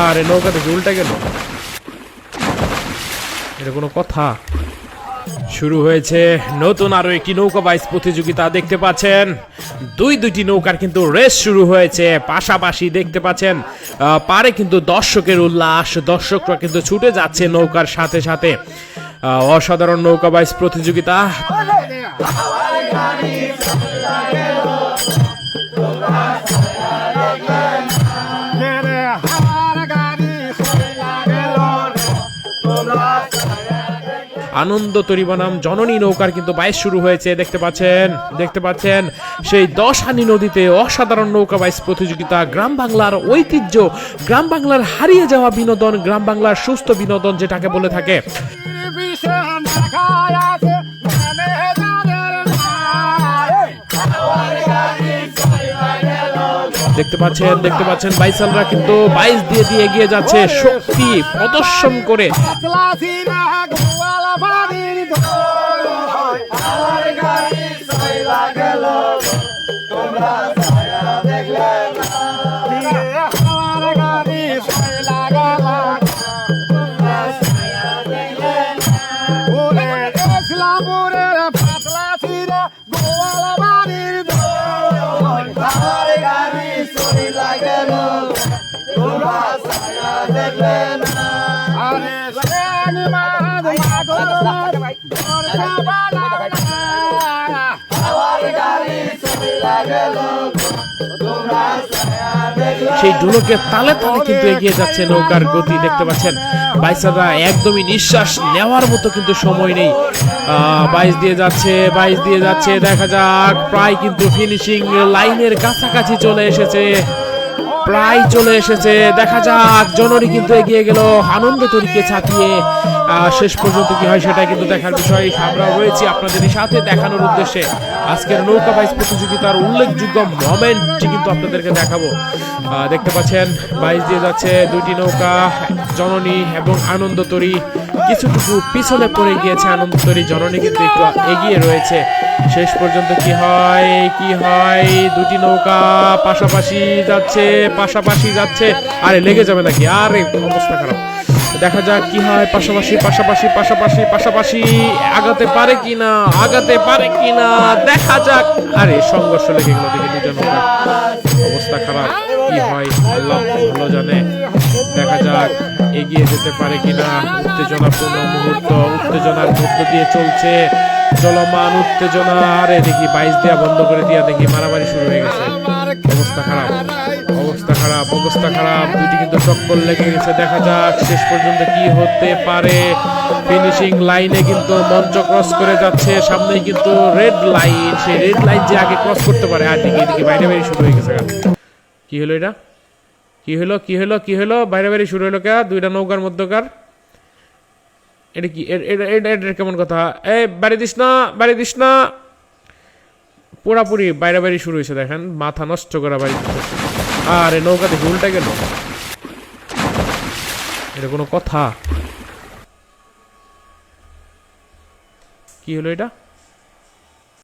আরে নৌকা থেকে উল্টে গেল। এটা কোনো কথা? শুরু হয়েছে নতুন আরও একটি নৌকা বাইস প্রতিযোগিতা, দেখতে পাচ্ছেন? দুই দুইটি নৌকার কিন্তু রেস শুরু হয়েছে, পাশাপাশি দেখতে পাচ্ছেন পারে কিন্তু দর্শকের উল্লাস, দর্শকরা কিন্তু ছুটে যাচ্ছে নৌকার সাথে সাথে। অসাধারণ নৌকা বাইস প্রতিযোগিতা। আনন্দ তরি বনাম। জননী নৌকার কিন্তু বাইশ শুরু হয়েছে, দেখতে পাচ্ছেন দেখতে পাচ্ছেন। সেই দশহানি নদীতে অসাধারণ নৌকা বাইস প্রতিযোগিতা। গ্রাম বাংলার ঐতিহ্য, গ্রাম বাংলার হারিয়ে যাওয়া বিনোদন, গ্রাম বাংলার সুস্থ বিনোদন যেটাকে বলে থাকে। দেখতে পাচ্ছেন দেখতে পাচ্ছেন বাইসালরা কিন্তু বাইশ দিয়ে দিয়ে এগিয়ে যাচ্ছে। শক্তি প্রদর্শন করে। সই আরে সেন দরজা গাড়ি ঢোলকের তালে তালে কিন্তু এগিয়ে যাচ্ছে নৌকার গতি দেখতে পাচ্ছেন? বাইসাররা একদমই নিঃশ্বাস নেওয়ার মতো কিন্তু সময় নেই। আহ, বাইশ দিয়ে যাচ্ছে বাইশ দিয়ে যাচ্ছে দেখা যাক। প্রায় কিন্তু ফিনিশিং লাইনের কাছাকাছি চলে এসেছে। প্রায় চলে এসেছে। দেখা যাক, জননী কিন্তু এগিয়ে গেল, আনন্দ তরিকে ছাপিয়ে। শেষ পর্যন্ত কি হয় সেটা কিন্তু দেখার বিষয়। আমরা রয়েছি আপনাদের সাথে দেখানোর উদ্দেশ্যে। আজকের নৌকা বাইস প্রতিযোগিতার উল্লেখযোগ্য মোমেন্টটি কিন্তু আপনাদেরকে দেখাবো। দেখতে পাচ্ছেন বাইশ দিয়ে যাচ্ছে দুইটি নৌকা, জননী এবং আনন্দ তরি কিছুটুকু পিছনে পড়ে গিয়েছে আনন্দ তরি। জননী কিন্তু একটু এগিয়ে রয়েছে। শেষ পর্যন্ত কি হয়? কি হয়? দুটি নৌকা পাশাপাশি যাচ্ছে পাশাপাশি যাচ্ছে। আরে, লেগে যাবে নাকি? আরে, অবস্থা খারাপ। দেখা যাক কি হয়। পাশাপাশি পাশাপাশি পাশাপাশি পাশাপাশি। আগাতে পারে কিনা আগাতে পারে কিনা দেখা যাক। আরে, সংঘর্ষ লেগে গেল দেখে দুটো নৌকা অবস্থা খারাপ। কি হয়? আল্লাহ ভালো জানে। দেখা যাক, এগিয়ে যেতে পারে কিনা। উত্তেজনাপূর্ণ মুহূর্ত, উত্তেজনার মধ্য দিয়ে চলছে চলমান উত্তেজনা। আরে দেখি বাইশ দিয়া বন্ধ করে দিয়া দেখি মারামারি শুরু হয়ে গেছে। অবস্থা খারাপ অবস্থা খারাপ অবস্থা খারাপ। দুটি কিন্তু টক্কর লেগে গেছে। দেখা যাক শেষ পর্যন্ত কি হতে পারে। ফিনিশিং লাইনে কিন্তু মঞ্চ ক্রস করে যাচ্ছে। সামনে কিন্তু রেড লাইন সেই রেড লাইন যে আগে ক্রস করতে পারে, আর দেখি দেখি বাইরে বাইরে শুরু হয়ে গেছে। কি হলো এটা? কি হলো কি হলো কি হলো বাইরে বাইরে শুরু হলো কে? দুইটা নৌকার মধ্যকার। এটা কি? এটা কেমন কথা? এ, বাড়ি দিস না, বাড়ি দিস না। পুরাপুরি বাইরে বাইরে শুরু হয়েছে দেখেন। মাথা নষ্ট করা বাড়ি। আরে, নৌকা দেখে উল্টে গেল। এটা কোনো কথা? কি হলো এটা?